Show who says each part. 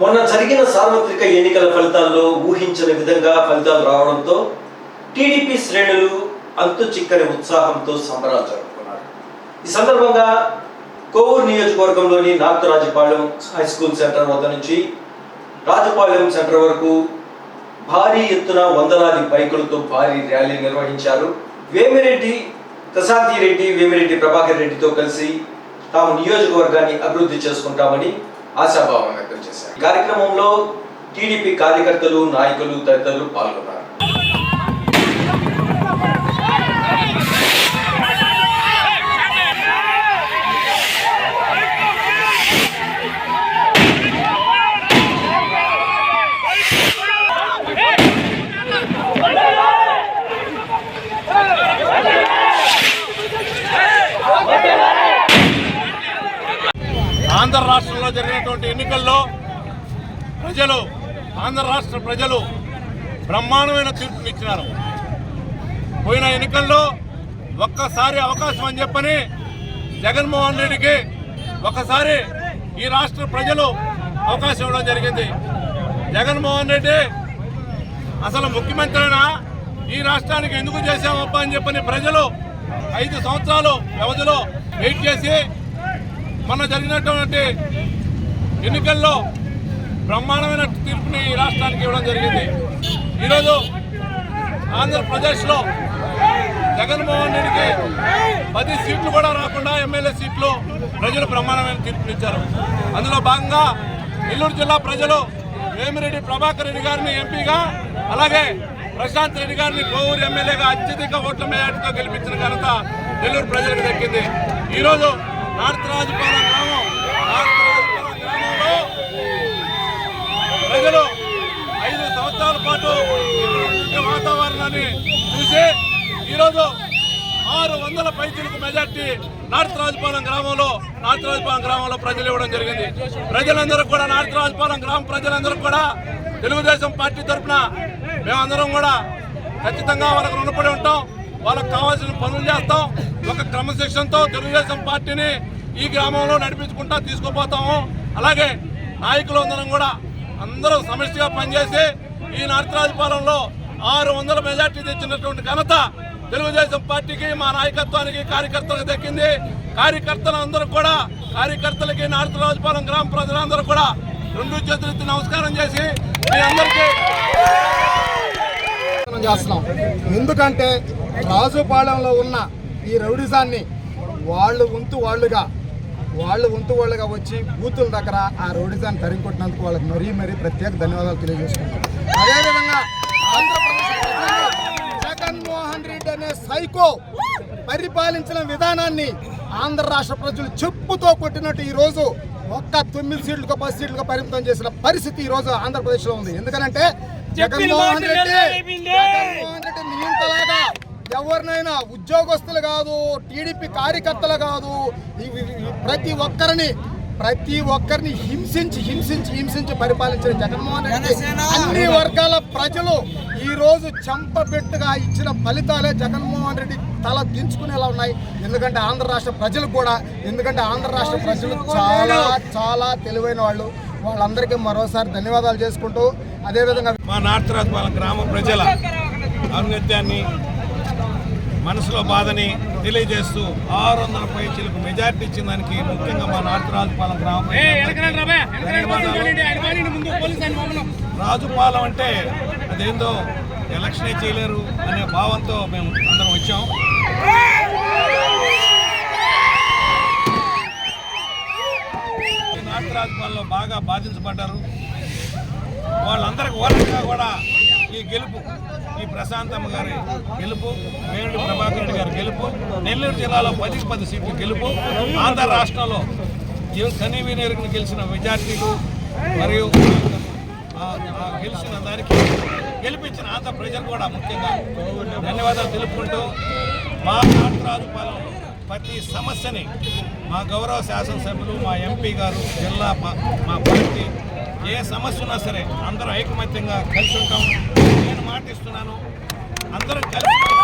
Speaker 1: మొన్న జరిగిన సార్వత్రిక ఎన్నికల ఫలితాల్లో ఊహించని విధంగా ఫలితాలు రావడంతో టీడీపీ శ్రేణులు అంతు చిక్కని ఉత్సాహంతో సంబరాలు జరుపుకున్నారు. ఈ సందర్భంగా కోవూరు నియోజకవర్గంలోని north Rajapalem high school centre వద్ద నుంచి రాజపాలెం సెంటర్ వరకు భారీ ఎత్తున వందలాది బైకులతో భారీ ర్యాలీ నిర్వహించారు. వేమిరెడ్డి ప్రశాంతి రెడ్డి వేమిరెడ్డి ప్రభాకర్ రెడ్డితో కలిసి తాము నియోజకవర్గాన్ని అభివృద్ధి చేసుకుంటామని ఆశాభావం వ్యక్తం చేశారు. కార్యక్రమంలో టీడీపీ కార్యకర్తలు నాయకులు తదితరులు పాల్గొన్నారు.
Speaker 2: ఆంధ్ర రాష్ట్రంలో జరిగినటువంటి ఎన్నికల్లో ప్రజలు ఆంధ్ర రాష్ట్ర ప్రజలు బ్రహ్మాండమైన తీర్పునిచ్చినారు పోయిన ఎన్నికల్లో ఒక్కసారి అవకాశం అని చెప్పని జగన్మోహన్ రెడ్డికి ఒకసారి ఈ రాష్ట్ర ప్రజలు అవకాశం ఇవ్వడం జరిగింది. జగన్మోహన్ రెడ్డి అసలు ముఖ్యమంత్రినా ఈ రాష్ట్రానికి ఎందుకు చేశామబ్బా అని చెప్పని ప్రజలు ఐదు సంవత్సరాలు వ్యవధిలో వెయిట్ చేసి మొన్న జరిగినటువంటి ఎన్నికల్లో బ్రహ్మాండమైన తీర్పుని ఈ రాష్ట్రానికి ఇవ్వడం జరిగింది. ఈరోజు ఆంధ్రప్రదేశ్లో జగన్మోహన్ రెడ్డికి పది సీట్లు కూడా రాకుండా ఎమ్మెల్యే సీట్లు ప్రజలు బ్రహ్మాండమైన తీర్పునిచ్చారు అందులో భాగంగా నెల్లూరు జిల్లా ప్రజలు వేమిరెడ్డి ప్రభాకర్ రెడ్డి గారిని ఎంపీగా అలాగే ప్రశాంత్ రెడ్డి గారిని కోవూరు ఎమ్మెల్యేగా అత్యధిక ఓట్ల మేయాటితో గెలిపించిన ఘనత నెల్లూరు ప్రజలకు దక్కింది. ఈరోజు నార్త్ రాజుపాలెం గ్రామం. నార్త్ రాజుపాలెం గ్రామంలో ప్రజలు ఐదు సంవత్సరాల పాటు వాతావరణాన్ని చూసి ఈరోజు ఆరు వందల పైచులకు మెజార్టీ నార్త్ రాజపాలెం గ్రామంలో నార్త్ రాజపాలెం గ్రామంలో ప్రజలు ఇవ్వడం జరిగింది. ప్రజలందరూ కూడా నార్త్ రాజుపాలెం గ్రామ ప్రజలందరూ కూడా తెలుగుదేశం పార్టీ తరఫున మేమందరం కూడా ఖచ్చితంగా వాళ్ళకు రుణపడి ఉంటాం. వాళ్ళకి కావాల్సిన పనులు చేస్తాం. ఒక క్రమశిక్షణతో తెలుగుదేశం పార్టీని ఈ గ్రామంలో నడిపించుకుంటా తీసుకుపోతాము. అలాగే నాయకులు అందరం కూడా అందరూ సమిష్టిగా పనిచేసి ఈ నార్తరాజపాలెంలో ఆరు వందల మెజార్టీ తెచ్చినటువంటి ఘనత తెలుగుదేశం పార్టీకి మా నాయకత్వానికి కార్యకర్తలకు దక్కింది. కార్యకర్తలు అందరూ కూడా కార్యకర్తలకి నార్తరాజపాలెం గ్రామ ప్రజలందరూ కూడా రెండు చేతులెత్తి నమస్కారం చేసి మీ అందరికీ
Speaker 3: చేస్తున్నాం. ఎందుకంటే రాజుపాలెంలో ఉన్న ఈ రౌడిజాన్ని వాళ్ళు వంతు వాళ్ళుగా వాళ్ళు వంతు వాళ్ళుగా వచ్చి బూతుల దగ్గర ఆ రౌడిజాన్ని తరిమికొట్టినందుకు వాళ్ళకి మరీ మరీ ప్రత్యేక ధన్యవాదాలు తెలియజేసుకుంటాం అదేవిధంగా జగన్మోహన్ రెడ్డి అనే సైకో పరిపాలించిన విధానాన్ని ఆంధ్ర రాష్ట్ర ప్రజలు చెప్పుతో కొట్టినట్టు ఈ రోజు ఒక్క తొమ్మిది సీట్లకు పది సీట్లకు పరిమితం చేసిన పరిస్థితి ఈ రోజు ఆంధ్రప్రదేశ్లో ఉంది ఎందుకంటే జగన్మోహన్ రెడ్డి జగన్మోహన్ రెడ్డి నియంతలాగా ఎవరినైనా ఉద్యోగస్తులు కాదు టీడీపీ కార్యకర్తలు కాదు ప్రతి ఒక్కరిని ప్రతి ఒక్కరిని హింసించి హింసించి హింసించి పరిపాలించిన జగన్మోహన్ రెడ్డి. అన్ని వర్గాల ప్రజలు ఈ రోజు చెంపపెట్టుగా ఇచ్చిన ఫలితాలే జగన్మోహన్ రెడ్డి తల దించుకునేలా ఉన్నాయి. ఎందుకంటే ఆంధ్ర రాష్ట్ర ప్రజలు కూడా ఎందుకంటే ఆంధ్ర రాష్ట్ర ప్రజలు చాలా చాలా తెలివైన వాళ్ళు. వాళ్ళందరికీ మరోసారి ధన్యవాదాలు చేసుకుంటూ అదేవిధంగా
Speaker 2: మా నార్త్ రాజపాలెం గ్రామ ప్రజల ఔన్నత్యాన్ని మనసులో బాధని తెలియజేస్తూ ఆరు వందల పైచీలకు మెజార్టీ ఇచ్చిన దానికి ముఖ్యంగా మా నార్త్ రాజపాలెం గ్రామ. రాజుపాలెం అంటే అదేందో ఎలక్షనే చేయలేరు అనే భావంతో మేము అందరం వచ్చాం. నార్త్ రాజపాలెంలో బాగా బాధించబడ్డారు. వాళ్ళందరికి ఓరంగా కూడా ఈ గెలుపు ఈ ప్రశాంతమ్మ గారి గెలుపు వేణుడి ప్రభాకర్ రెడ్డి గారి గెలుపు నెల్లూరు జిల్లాలో పదికి పది సీట్లు గెలుపు ఆంధ్ర రాష్ట్రంలో కనీ వినేరుకుని గెలిచిన మెజార్టీలు మరియు గెలిచిన దానికి గెలిపించిన ఆంధ్ర ప్రజలు కూడా ముఖ్యంగా ధన్యవాదాలు తెలుపుకుంటూ మా రాజపాలెంలో ప్రతి సమస్యని మా గౌరవ శాసనసభ్యులు మా ఎంపీ గారు జిల్లా మా మా పార్టీ ఏ సమస్య ఉన్నా సరే అందరూ ఐకమత్యంగా కలిసి ఉంటాం. నేను మాటిస్తున్నాను. అందరం కలిసి